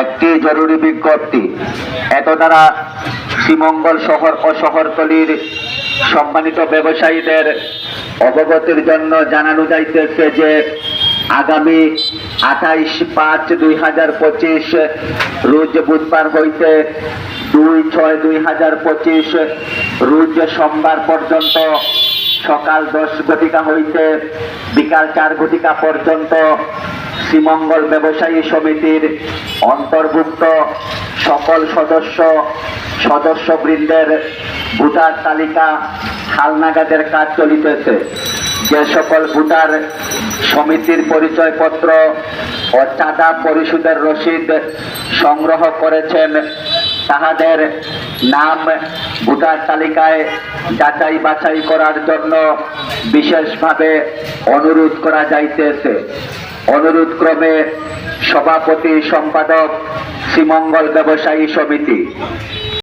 একটি জরুরি বিজ্ঞপ্তি। এত দ্বারা শ্রীমঙ্গল শহর ও শহরতলির সম্মানিত ব্যবসায়ীদের অবগতির জন্য জানানো যাইতেছে যে আগামী আঠাইশ পাঁচ দুই হাজার পঁচিশ রোজ বুধবার হইতে দুই ছয় দুই হাজার পঁচিশ রোজ সোমবার পর্যন্ত সকাল দশ ঘটিকা হইতে বিকাল চার ঘটিকা পর্যন্ত শ্রীমঙ্গল ব্যবসায়ী সমিতির অন্তর্ভুক্ত সকল সদস্য, সদস্যবৃন্দের ভোটার তালিকা হালনাগাদের কাজ চলিতেছে। যে সকল ভোটার সমিতির পরিচয়পত্র ও চাঁদা পরিশোধের রসিদ সংগ্রহ করেছেন, তাহাদের নাম ভোটার তালিকায় যাচাই বাছাই করার জন্য বিশেষভাবে অনুরোধ করা যাইতেছে। অনুরোধ ক্রমে সভাপতি সম্পাদক শ্রীমঙ্গল ব্যবসায়ী সমিতি।